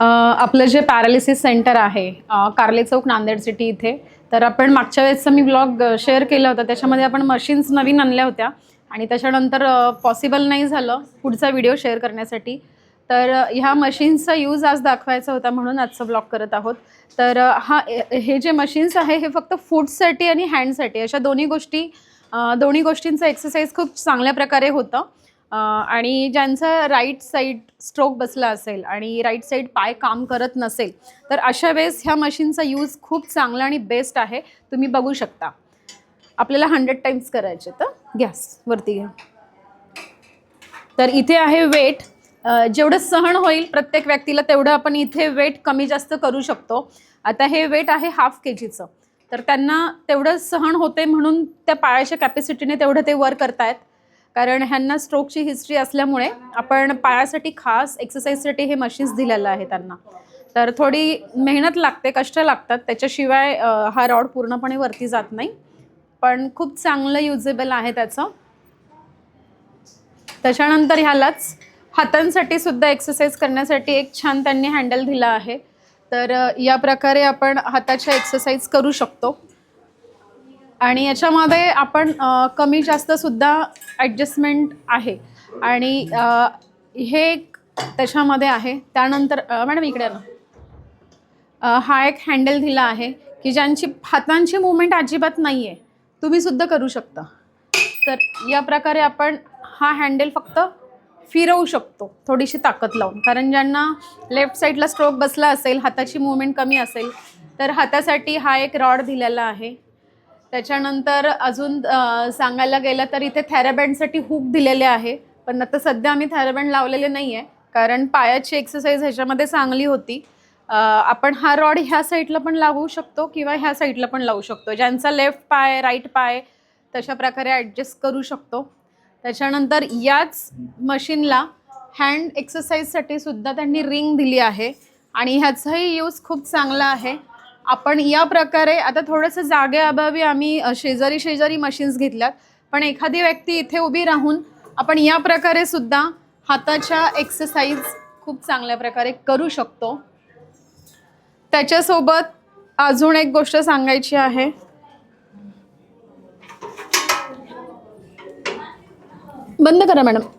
आपलं जे paralysis centre आहे कार्ले चौक नांदेड सिटी इथे तर आपण मागच्या वेळेसचा मी ब्लॉग शेअर केला होता. त्याच्यामध्ये आपण मशीन्स नवीन आणल्या होत्या आणि त्याच्यानंतर पॉसिबल नाही झालं पुढचा व्हिडिओ शेअर करण्यासाठी. तर ह्या मशीन्सचा यूज आज दाखवायचा होता म्हणून आजचा ब्लॉग करत आहोत. तर हा हे- हे जे मशीन्स आहे हे फक्त फूडसाठी आणि हँडसाठी अशा दोन्ही गोष्टी दोन्ही गोष्टींचं एक्सरसाइज खूप चांगल्या प्रकारे होतं. आणि ज्यांचा राईट साईड स्ट्रोक बसला असेल आणि राईट साईड पाय काम करत नसेल तर अशा वेळेस ह्या मशीनचा यूज खूप चांगला आणि बेस्ट आहे. तुम्ही बघू शकता. आपल्याला हंड्रेड टाइम्स करायचे तर गॅस वरती घ्या. तर इथे आहे वेट जेवढं सहन होईल प्रत्येक व्यक्तीला तेवढं आपण इथे वेट कमी जास्त करू शकतो. आता हे वेट आहे हाफ के जीचं तर त्यांना तेवढं सहन होते म्हणून त्या पायाच्या कॅपॅसिटीने तेवढं ते वर करतायत. कारण ह्यांना स्ट्रोकची हिस्ट्री असल्यामुळे आपण पायासाठी खास एक्सरसाइजसाठी हे मशीन्स दिलेलं आहे त्यांना. तर थोडी मेहनत लागते कष्ट लागतात. त्याच्याशिवाय हा रॉड पूर्णपणे वरती जात नाही. पण खूप चांगलं युजेबल आहे त्याचं. त्याच्यानंतर ह्यालाच हातांसाठी सुद्धा एक्सरसाइज करण्यासाठी एक छान त्यांनी हँडल दिला आहे. तर या प्रकारे आपण हाताच्या एक्सरसाइज करू शकतो. आणि याच्यामध्ये आपण कमी जास्त सुद्धा ॲडजस्टमेंट आहे. आणि हे एक त्याच्यामध्ये आहे. त्यानंतर मॅडम इकडे ना. हा एक हँडल दिला आहे की ज्यांची हातांची मुवमेंट अजिबात नाही आहे तुम्ही सुद्धा करू शकता. तर या प्रकारे आपण हा हँडल फक्त फिरवू शकतो. थोडीशी ताकद लावून. कारण ज्यांना लेफ्ट साईडला स्ट्रोक बसला असेल हाताची मुवमेंट कमी असेल तर हातासाठी हा एक रॉड दिलेला आहे. त्याच्यानंतर अजून सांगायला गेलं तर इथे थॅराबँडसाठी हुक दिलेले आहे. पण आता सध्या आम्ही थॅराबँड लावलेले नाही आहे कारण पायाची एक्सरसाइज ह्याच्यामध्ये चांगली होती. आपण हा रॉड ह्या साईडला पण लावू शकतो किंवा ह्या साईडला पण लावू शकतो. ज्यांचा लेफ्ट पाय राईट पाय तशा प्रकारे ॲडजस्ट करू शकतो. त्याच्यानंतर याच मशीनला हँड एक्सरसाइजसाठी सुद्धा त्यांनी रिंग दिली आहे. आणि ह्याचाही यूज खूप चांगला आहे. आपण या प्रकारे आता थोडंसं जागेअभावी आम्ही शेजारी शेजारी मशीन्स घेतल्यात. पण एखादी व्यक्ती इथे उभी राहून आपण या प्रकारे सुद्धा हाताच्या एक्सरसाइज खूप चांगल्या प्रकारे करू शकतो. त्याच्यासोबत अजून एक गोष्ट सांगायची आहे. बंद करा मॅडम.